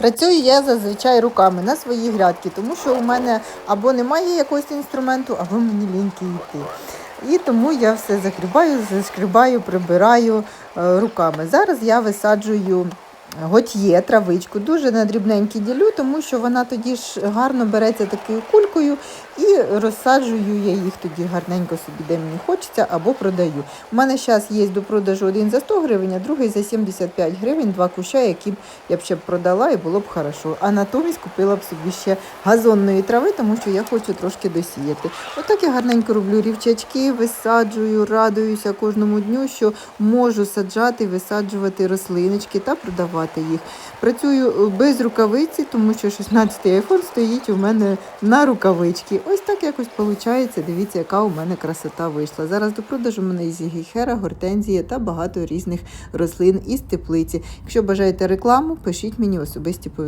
Працюю я зазвичай руками на свої грядки, тому що у мене або немає якогось інструменту, або мені ліньки йти. І тому я все закрібаю, заскрібаю, прибираю е, руками. Зараз я висаджую готьє, травичку, дуже на дрібненькі ділю, тому що вона тоді ж гарно береться такою кулькою і розсаджую я їх тоді гарненько собі, де мені хочеться, або продаю. У мене зараз є до продажу один за 100 гривень, а другий за 75 гривень, два куща, які б я б ще продала і було б хорошо. А натомість купила б собі ще газонної трави, тому що я хочу трошки досіяти. Отак я гарненько роблю рівчачки, висаджую, радуюся кожному дню, що можу саджати, висаджувати рослиночки та продавати їх. Працюю е, без рукавиці, тому що 16-й айфон стоїть у мене на рукавички. Ось так якось виходить. Дивіться, яка у мене красота вийшла. Зараз до продажу мене і зігіхера, гортензія та багато різних рослин із теплиці. Якщо бажаєте рекламу, пишіть мені особисті повідомлення.